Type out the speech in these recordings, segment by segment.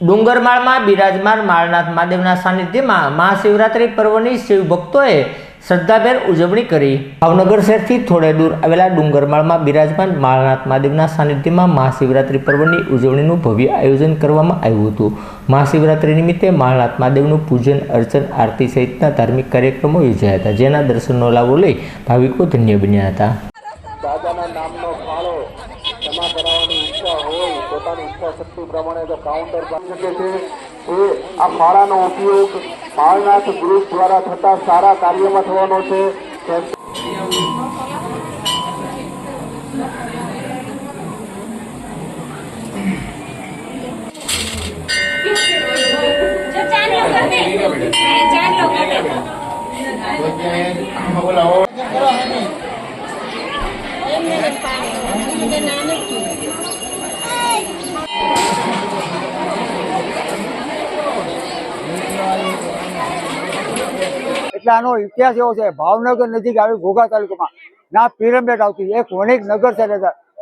ડુંગરમાળમાં, બિરાજમાન માળનાથ મહાદેવના સાનિધ્યમાં મહાશિવરાત્રિ પર્વની શિવ ભક્તોએ શ્રદ્ધાભેર ઉજવણી કરી. ભાવનગર શહેરથી થોડે દૂર આવેલા ડુંગરમાળમાં બિરાજમાન માળનાથ મહાદેવના સાનિધ્યમાં મહાશિવરાત્રિ પર્વની ઉજવણીનું ભવ્ય આયોજન કરવામાં આવ્યું હતું. મહાશિવરાત્રિ નિમિત્તે માળનાથ મહાદેવનું પૂજન, અર્ચન, આરતી સહિતના ધાર્મિક કાર્યક્રમો યોજાયા હતા, જેના દર્શનનો લાભો લઈ ભાવિકો ધન્ય બન્યા હતા. પોતાની ઈચ્છા શક્તિ પ્રમાણે જો કાઉન્ટર બની શકે છે એ આ ફાળાનો ઉપયોગ માળનાથ ગ્રુપ દ્વારા થતા સારા કાર્યમાં થવાનો છે તેમ એટલે ઇતિહાસ એવો છે, ભાવનગર નજીક આવી ઘોઘા તાલુકામાં. ના પિરમેટ આવતી. એક વણિક નગર છે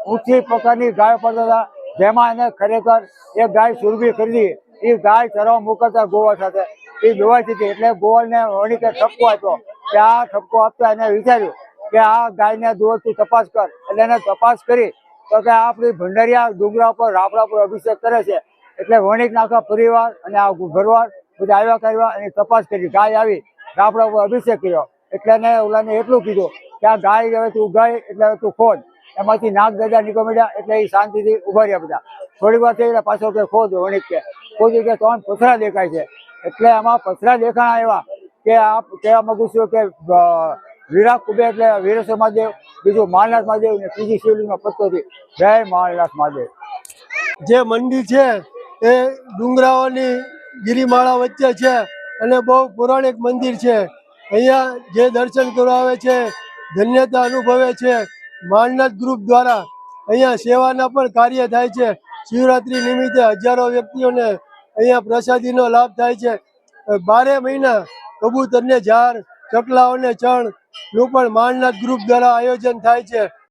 ઊંચી પ્રકારની ગાય પડતા હતા. જેમાં એને ખરેખર એક ગાય સુરભી ખરીદી. એ ગાય ચરવા મોકલતા ગોવા સાથે. એ જોવાઈ હતી. એટલે ગોવાને વણિકે ઠપકો આપ્યો. કે આ ઠપકો આપતા એને વિચાર્યું કે આ ગાયને દોડથી તપાસ કર. એટલે એને તપાસ કરી તો કે આપણી ભંડારીયા ડુંગરા પર રાપડા પર અભિષેક કરે છે. એટલે વણિક નાખા પરિવાર અને આ ઘરવાર બધા આવ્યા કરવા એની તપાસ કરી. ગાય આવી રાપડા ઉપર અભિષેક કર્યો. એટલે એને ઓલાને એટલું કીધું કે આ ગાય હવે તું ગાય એટલે હવે તું ખોદ. એમાંથી નાગ ગજા નીકળી મળ્યા એટલે એ શાંતિથી ઊભા રહ્યા બધા. થોડી વાર થઈ પાછો કે ખોદ વણિક કે. ખોદી કે ત્રણ પથરા દેખાય છે. એટલે આમાં પથરા દેખાણા એવા કે આ કહેવા માગું છું કે અ, વીરા કુબે એટલે વીરેશ્વર મહાદેવ બીજું માલનાથ મહાદેવ ને ત્રીજી શિવલિંગમાં પત્તોથી જય માલનાથ મહાદેવ. જે મંદિર છે, એ ડુંગરાઓની ગિરિમાળા વચ્ચે છે અને બહુ પૌરાણિક મંદિર છે. અહીંયા જે દર્શન કરવા આવે છે, ધન્યતા અનુભવે છે, માલનાથ ગ્રુપ દ્વારા અહીંયા સેવાના પણ કાર્ય થાય છે. શિવરાત્રી નિમિત્તે હજારો વ્યક્તિઓને અહીંયા પ્રસાદીનો લાભ થાય છે. બારે મહિના કબૂતરને ઝાડ ચકલાઓને ચણ નું પણ માણનાથ ગ્રુપ દ્વારા આયોજન થાય છે.